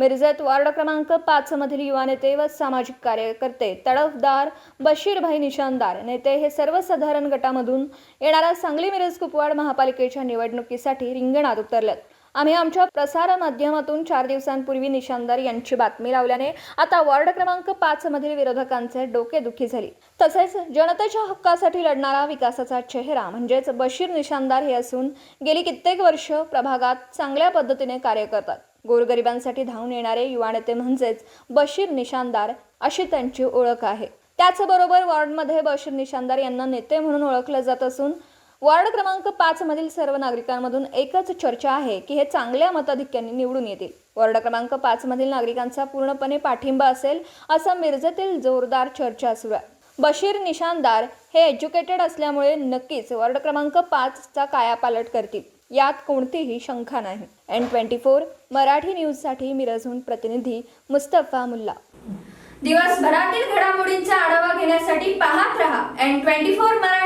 मिरजत ward क्रमांक पाच मधील युवा नेते व सामाजिक कार्यकर्ते तडफदार बशीरभाई निशानदार नेते हे सर्वसाधारण गटामधून येणाऱ्या सांगली मिरज कुपवाड महापालिकेच्या निवडणुकीसाठी रिंगणात उतरलेत. आम्ही आमच्या प्रसार माध्यमातून चार दिवसांपूर्वी निशानदार यांची बातमी लावल्याने आता वॉर्ड क्रमांक पाच मधील विरोधकांचे डोकेदुखी झाली. तसेच जनतेच्या हक्कासाठी लढणारा विकासाचा चेहरा म्हणजेच बशीर निशानदार हे असून गेली कित्येक वर्ष प्रभागात चांगल्या पद्धतीने कार्य करतात. गोरगरिबांसाठी धावून येणारे युवा नेते म्हणजेच बशीर निशानदार अशी त्यांची ओळख आहे. त्याचबरोबर वॉर्डमध्ये बशीर निशानदार यांना नेते म्हणून ओळखलं जात असून वॉर्ड क्रमांक पाच मधील सर्व नागरिकांमधून एकच चर्चा आहे की हे चांगल्या मताधिक्यांनी निवडून येतील. वॉर्ड क्रमांक पाच मधील नागरिकांचा पूर्णपणे पाठिंबा असेल असं मिरजेतील जोरदार चर्चा सुरू आहे. बशीर निशानदार हे एज्युकेटेड असल्यामुळे नक्कीच वॉर्ड क्रमांक पाचचा कायापालट करतील. यात कोणतीही शंका नाही. एन ट्वेंटी फोर मराठी न्यूजसाठी मिरजहून प्रतिनिधी मुस्तफा मुल्ला. दिवसभरातील घडामोडींचा आढावा घेण्यासाठी पाहत रहा. N twenty four Marathi